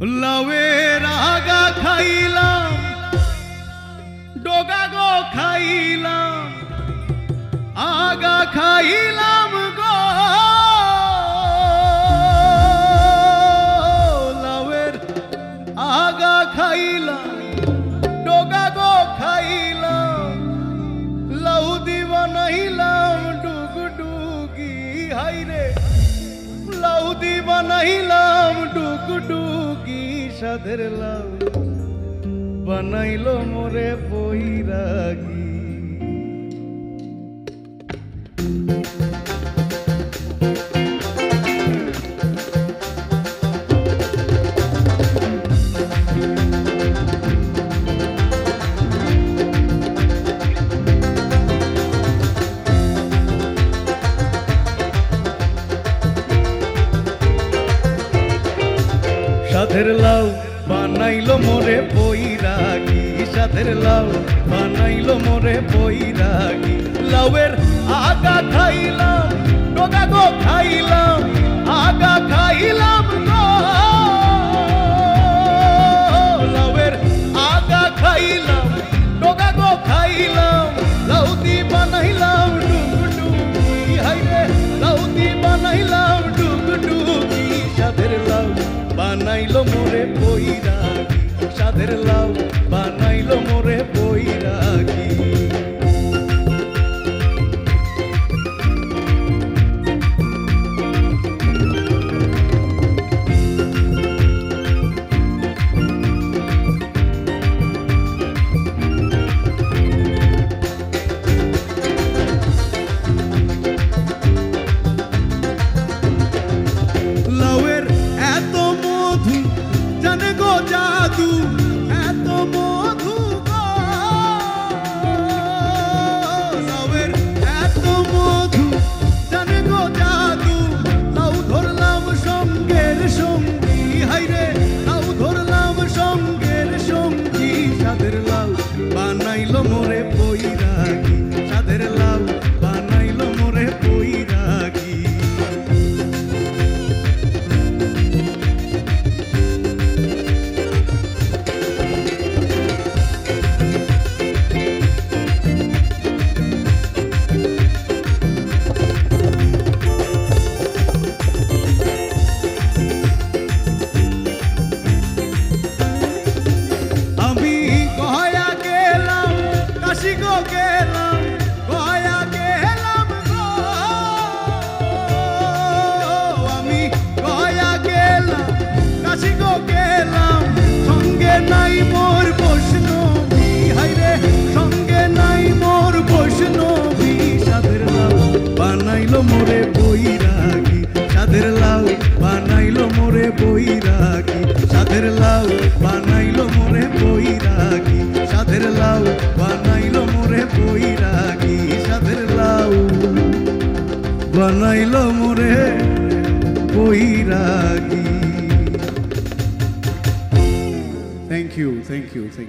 লাউয়ের আগা খাইলাম, ডোগা গো খাইলাম, আগা খাইলাম গো। লাউয়ের আগা খাইলাম, ডোগা গো খাইলাম, লাউ দিবা নাইলাম ডুগ ডুগি হাইরে। লাউ বানাইলাম নাইলাম ডুকি সাধের লাউ। বানাইল মোরে বৈরাগী। সাধের লাউ, বানাইলো মোরে বৈরাগী। সাধের লাউ, বানাইলো মোরে বৈরাগী। লাউয়ের আগা খাইলাম, ডোগা গো খাইলাম, আগা খাইলাম গো। লাউয়ের আগা খাইলাম, ডোগা গো খাইলাম। লাউদি বানাইলাম ডুগি হাইরে লাউদি বানাইলাম বানাইলো মোরে বৈরাগী। সাধের লাউ বানাইলো মোরে বৈরাগী। বানাইলো মোরে বৈরাগী। বানাইলো মোরে বৈরাগী সাদের লাউ। বানাইলো মোরে বৈরাগী। Thank you thank you thank